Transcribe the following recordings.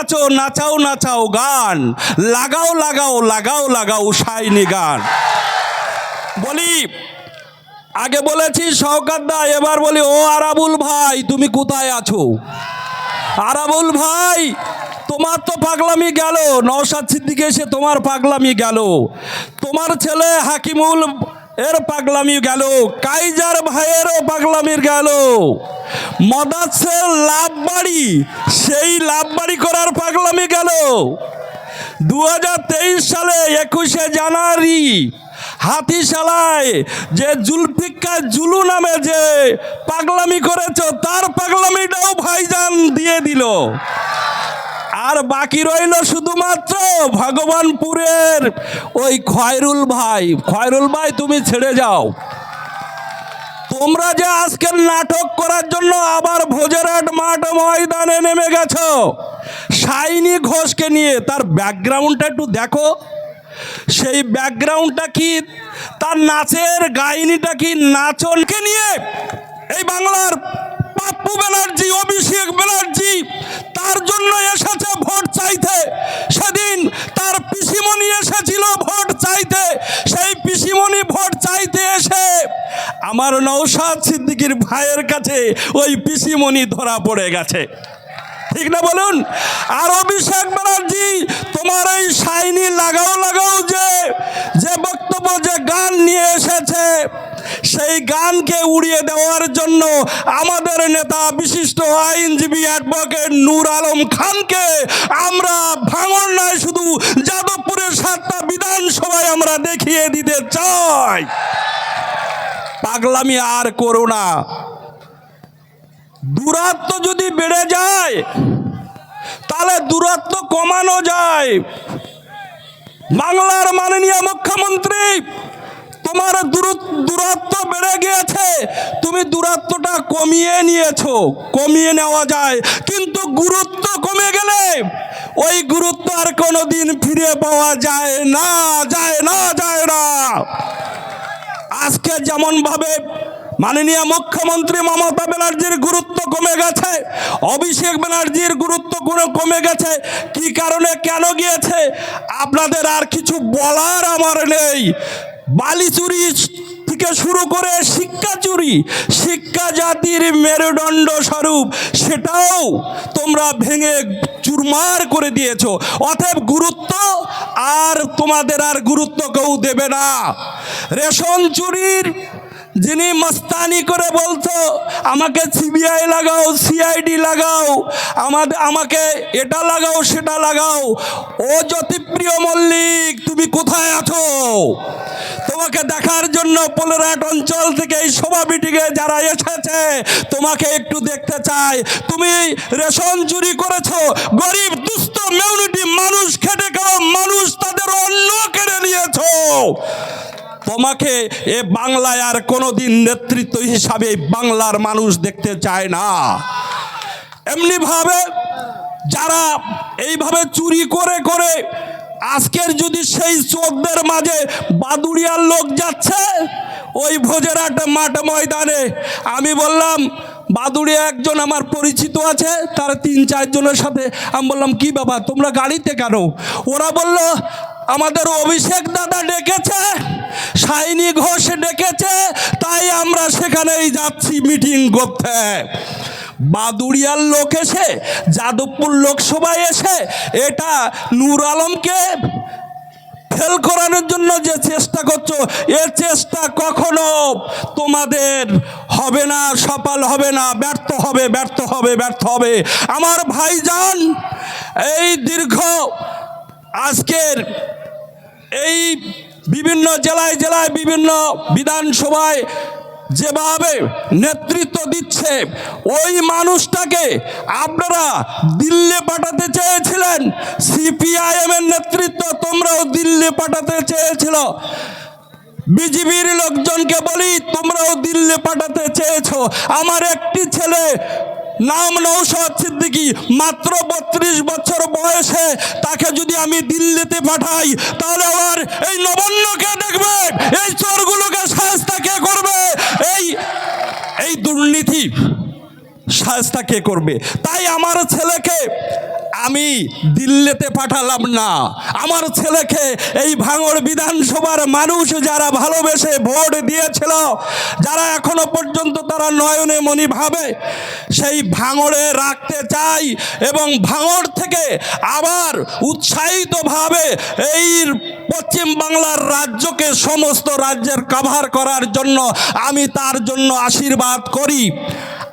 নাচো নাচাও নাচাও গান। লাগাও লাগাও লাগাও লাগাও শাইনি গান। বলি, আগে বলেছি শওকাত দা এবার বলি, ও আরাবুল ভাই, তুমি কোথায় আছো? আরাবুল ভাই, তোমার তো পাগলামি গেল। নওশাদ সিদ্দিকে এসে তোমার পাগলামি গেল। তোমার ছেলে হাকিমুল এর পাগলামি গেল। কাইজার ভাইয়েরও পাগলামির গেল। মদাসের লাভ বাড়ি সেই লাভ বাড়ি করার পাগলামি গেল। দু হাজার তেইশ সালে একুশে জানুয়ারি, হাতিশালায় যে জুলফিকা জুলু নামে যে পাগলামি করেছ, তার পাগলামিটাও ভাইজান দিয়ে দিল। আর বাকি রইল শুধুমাত্র ভগবানপুরের ওই খয়রুল ভাই। খয়রুল ভাই, তুমি ছেড়ে যাও। তোমরা যে আজকের নাটক করার জন্য আবার ভোজেরহাট মাঠ ময়দানে নেমে গেছ শাইনি ঘোষকে নিয়ে, তার ব্যাকগ্রাউন্ডটা একটু দেখো। সেই ব্যাকগ্রাউন্ডটা কি? তার নাচের গাইনিটা কি? নাচনকে নিয়ে। এই বাংলার পাপ্পু ব্যানার্জি, অভিষেক ব্যানার্জি, তার জন্য এসেছে ভোট চাইতে। সেদিন তার পিসিমণি এসেছিল ভোট চাইতে। সেই পিসিমণি ভোট চাইতে এসে আমার নৌসাদ সিদ্দিকির ভাইয়ের কাছে ওই পিসিমণি ধরা পড়ে গেছে। ঠিক না বলুন? আর অভিষেক ব্যানার্জি, তোমার এই শাইনি লাগাও লাগাও যে যে বক্তব্য, যে গান নিয়ে এসেছে সেই গানকে উড়িয়ে দেওয়ার জন্য আমাদের নেতা বিশিষ্ট আইনজীবী অ্যাডভোকেট নূর আলম খানকে আমরা ভাঙন নয়, শুধু যাদবপুরের সাতটা বিধানসভায় আমরা দেখিয়ে দিতে চাই। পাগলামি আর করো না। দূরত্ব যদি বেড়ে যায়, তাহলে দূরত্ব কমানো যায়। বাংলার মাননীয় মুখ্যমন্ত্রী তোমার দূর- দূরত্ব বেড়ে গিয়েছে। তুমি দূরত্বটা কমিয়ে নিয়েছো, কমিয়ে নেওয়া যায়। কিন্তু গুরুত্ব কমে গেলে ওই গুরুত্ব আর কোনোদিন ফিরে পাওয়া যায় না যায় না যায় না। আজকে যেমন ভাবে মাননীয় মুখ্যমন্ত্রী মমতা ব্যানার্জির গুরুত্ব কমে গেছে, অভিষেক ব্যানার্জির গুরুত্ব কোনো কমে গেছে, কি কারণে কেন গিয়েছে আপনাদের আর কিছু বলার আমার নেই। বালি চুরি থেকে শুরু করে শিক্ষা চুরি, শিক্ষা জাতির মেরুদণ্ড স্বরূপ, সেটাও তোমরা ভেঙে চুরমার করে দিয়েছ। অতএব গুরুত্ব আর তোমাদের আর গুরুত্ব কেউ দেবে না। রেশন চুরির যিনি মস্তানি করে বলতো, আমাকে সিবিআই লাগাও, সিআইডি লাগাও আমাদের আমাকে এটা লাগাও, সেটা লাগাও। ও জ্যোতিপ্রিয় মল্লিক, তুমি কোথায় আছো? তোমাকে দেখার জন্য পোলেরাট অঞ্চল থেকে এই সভা মিটিংয়ে যারা এসেছে, তোমাকে একটু দেখতে চাই। তুমি রেশন চুরি করেছ, গরিব, দুস্থ, মেউনিটি মানুষ, খেটে খাওয়া মানুষ তাদের অন্য কেড়ে নিয়েছো। তোমাকে এ বাংলায় আর কোনোদিন নেতৃত্ব হিসাবে বাংলার মানুষ দেখতে চায় না। এমনিভাবে যারা এইভাবে চুরি করে করে আজকের যদি সেই চোখদের মাঝে বাদুড়িয়ার লোক যাচ্ছে, ওই ভোজের ভোজেরাট মাঠ ময়দানে, আমি বললাম, বাদুড়িয়া একজন আমার পরিচিত আছে, তার তিন চারজনের সাথে। আমি বললাম, কি বাবা, তোমরা গাড়িতে কেন? ওরা বলল আমাদের অভিষেক দাদা ডেকেছে, সাইনি ঘোষ ডেকেছে, তাই আমরা সেখানেই যাচ্ছি মিটিং করতে। বাদুড়িয়ার লোক এসে, যাদবপুর লোকসভায় এসে, এটা নূর আলমকে ফেল করানোর জন্য যে চেষ্টা করছ, এ চেষ্টা কখনো তোমাদের হবে না, সফল হবে না, ব্যর্থ হবে ব্যর্থ হবে ব্যর্থ হবে। আমার ভাইজান, এই দীর্ঘ আজকের এই বিভিন্ন জেলায় জেলায় বিভিন্ন বিধানসভায় যেভাবে নেতৃত্ব দিচ্ছে, ওই মানুষটাকে আপনারা দিল্লি পাঠাতে চেয়েছিলেন। সিপিআইএম এর নেতৃত্ব তোমরাও দিল্লি পাঠাতে চেয়েছিল। বিজেপির লোকজনকে বলি, তোমরাও দিল্লি পাঠাতে চেয়েছো। আমার একটি ছেলে নাম নৌশাদ সিদ্দিকি, মাত্র বত্রিশ বছর বয়সে তাকে যদি আমি দিল্লিতে পাঠাই, তাহলে আমার এই নবান্নকে দেখবে, এই চোরগুলোকে সাহস্তা কে করবে? এই এই দুর্নীতি সাহস্তা কে করবে? তাই আমার ছেলেকে আমি দিল্লিতে পাঠালাম না। আমার ছেলেকে এই ভাঙড় বিধানসভার মানুষ যারা ভালোবেসে ভোট দিয়েছিল, যারা এখনও পর্যন্ত তারা নয়নে মনি ভাবে, সেই ভাঙড়ে রাখতে চাই এবং ভাঙড় থেকে আবার উৎসাহিতভাবে এই পশ্চিম বাংলার রাজ্যকে সমস্ত রাজ্যের কাভার করার জন্য আমি তার জন্য আশীর্বাদ করি।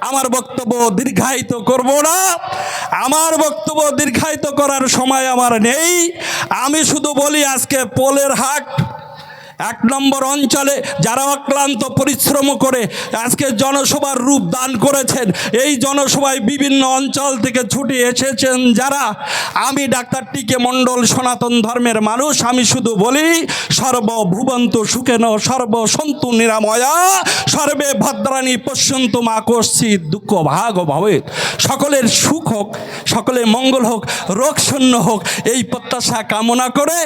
আমার বক্তব্য দীর্ঘায়িত করব না। আমার বক্তব্য দীর্ঘায়িত করার সময় আমার নেই। আমি শুধু বলি আজকে পোলের হাট। এক নম্বর অঞ্চলে যারা অক্লান্ত পরিশ্রম করে আজকে জনসভার রূপ দান করেছেন, এই জনসভায় বিভিন্ন অঞ্চল থেকে ছুটে এসেছেন যারা। আমি ডাক্তার টিকে মণ্ডল সনাতন ধর্মের মানুষ, আমি শুধু বলি সর্বভুবন্ত সুখেন সর্বসন্তু নিরাময়া, সর্বে ভদ্রাণী পশ্যন্ত মা কশ্চিত দুঃখ ভাগ ভাবে। সকলের সুখ হোক, সকলের মঙ্গল হোক, রোগ শূন্য হোক, এই প্রত্যাশা কামনা করে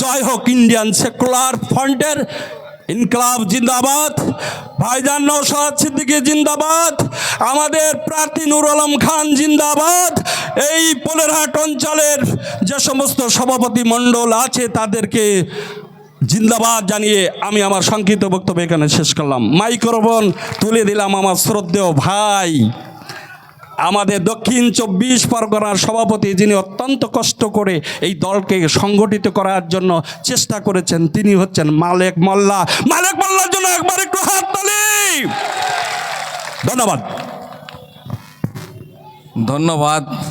জয় হোক ইন্ডিয়ান সেকুলার ফ্রন্টের ইনকলাব জিন্দাবাদ। ভাইজান নৌসাদ সিদ্দিকী জিন্দাবাদ। আমাদের প্রার্থী নুর আলম খান জিন্দাবাদ। এই পোলেরহাট অঞ্চলের যে সমস্ত সভাপতি মণ্ডল আছে, তাদেরকে জিন্দাবাদ জানিয়ে আমি আমার সংক্ষিপ্ত বক্তব্য এখানে শেষ করলাম। মাইক্রোফোন তুলে দিলাম আমার শ্রদ্ধেয় ভাই। আমাদের দক্ষিণ চব্বিশ পরগনার সভাপতি যিনি অত্যন্ত কষ্ট করে এই দলকে সংগঠিত করার জন্য চেষ্টা করেছেন, তিনি হচ্ছেন মালেক মোল্লা। মালেক মোল্লার জন্য একবার একটু হাত তালি। ধন্যবাদ। ধন্যবাদ।